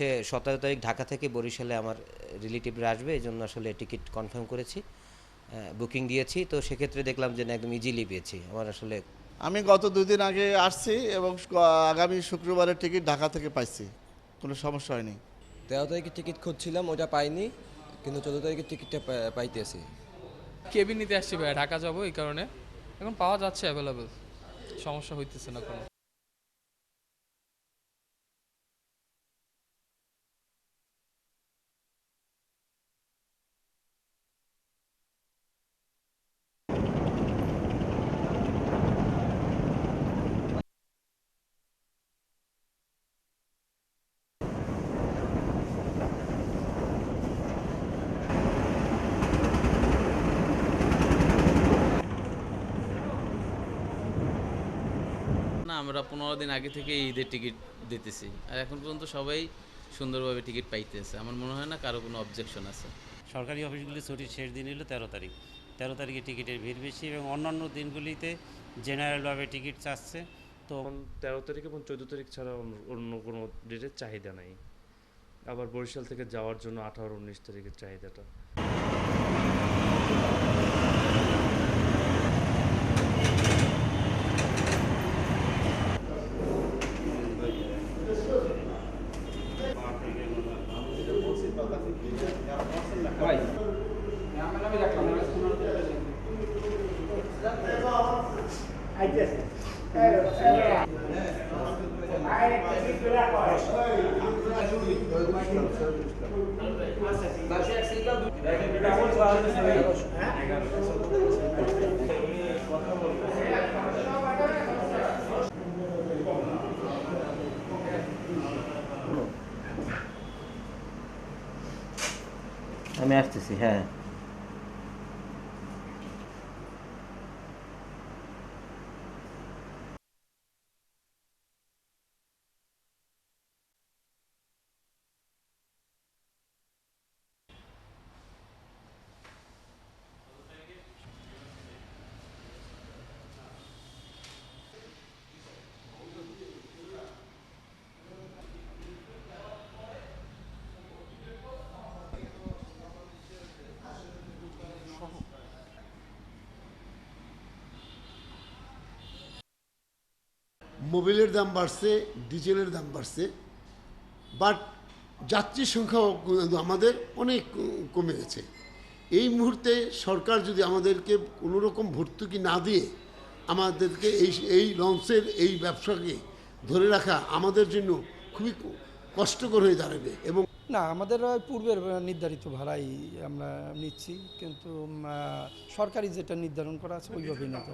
হচ্ছে সতেরো তারিখ ঢাকা থেকে বরিশালে আমার রিলেটিভরা আসবে এই জন্য আসলে টিকিট কনফার্ম করেছি বুকিং দিয়েছি। তো সেক্ষেত্রে দেখলাম যে না একদম ইজিলি পেয়েছি। আমার আসলে আমি গত দুদিন আগে আসছি এবং আগামী শুক্রবারের টিকিট ঢাকা থেকে পাইছি। কোনো সমস্যা হয়নি। তেরো তারিখে টিকিট খুঁজছিলাম ওটা পাইনি কিন্তু চোদ্দ তারিখে টিকিটটা পাইতেছি। কেবিন নিতে আসছি ভাই ঢাকা যাব এই কারণে। এখন পাওয়া যাচ্ছে অ্যাভেলেবেল সমস্যা হইতেছে না কোনো। না আমরা পনেরো দিন আগে থেকে ঈদের টিকিট দিতেছি। আর এখন পর্যন্ত সবাই সুন্দরভাবে টিকিট পাইতেছে। আমার মনে হয় না কারও কোনো অবজেকশন আছে। সরকারি অফিসগুলি ছুটির শেষ দিন হলো তেরো তারিখ। তেরো তারিখে টিকিটের ভিড় বেশি এবং অন্যান্য দিনগুলিতে জেনারেলভাবে টিকিট চাচ্ছে। তো তখন তেরো তারিখ এবং চোদ্দ তারিখ ছাড়া অন্য- অন্য কোনো ডেটের চাহিদা নাই। আবার বরিশাল থেকে যাওয়ার জন্য আঠারো উনিশ তারিখের চাহিদাটা। كويس يا عم أنا بدك أنا بس اجست Gracias. আমি আসতেছি হ্যাঁ। মোবিলের দাম বাড়ছে, ডিজেলের দাম বাড়ছে বাট যাত্রীর সংখ্যাও আমাদের অনেক কমে গেছে। এই মুহূর্তে সরকার যদি আমাদেরকে কোনো রকম ভর্তুকি না দিয়ে আমাদেরকে এই এই লঞ্চের এই ব্যবসাকে ধরে রাখা আমাদের জন্য খুবই কষ্টকর হয়ে দাঁড়াবে এবং না, আমাদের পূর্বের নির্ধারিত ভাড়াই আমরা নিচ্ছি, কিন্তু সরকারি যেটা নির্ধারণ করা আছে, ওইভাবেই নিতে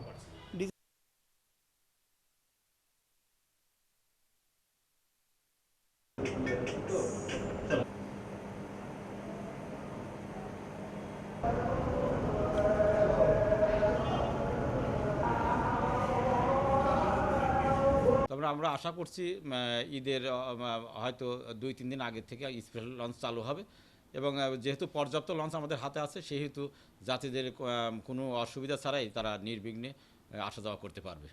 পারে তবে আমরা আশা করছি ঈদের হয়তো দুই, তিন দিন আগের থেকে স্পেশাল লঞ্চ চালু হবে। এবং যেহেতু পর্যাপ্ত লঞ্চ আমাদের হাতে আছে, সেহেতু যাত্রীদের কোনো অসুবিধা ছাড়াই তারা নির্বিঘ্নে আসা যাওয়া করতে পারবে।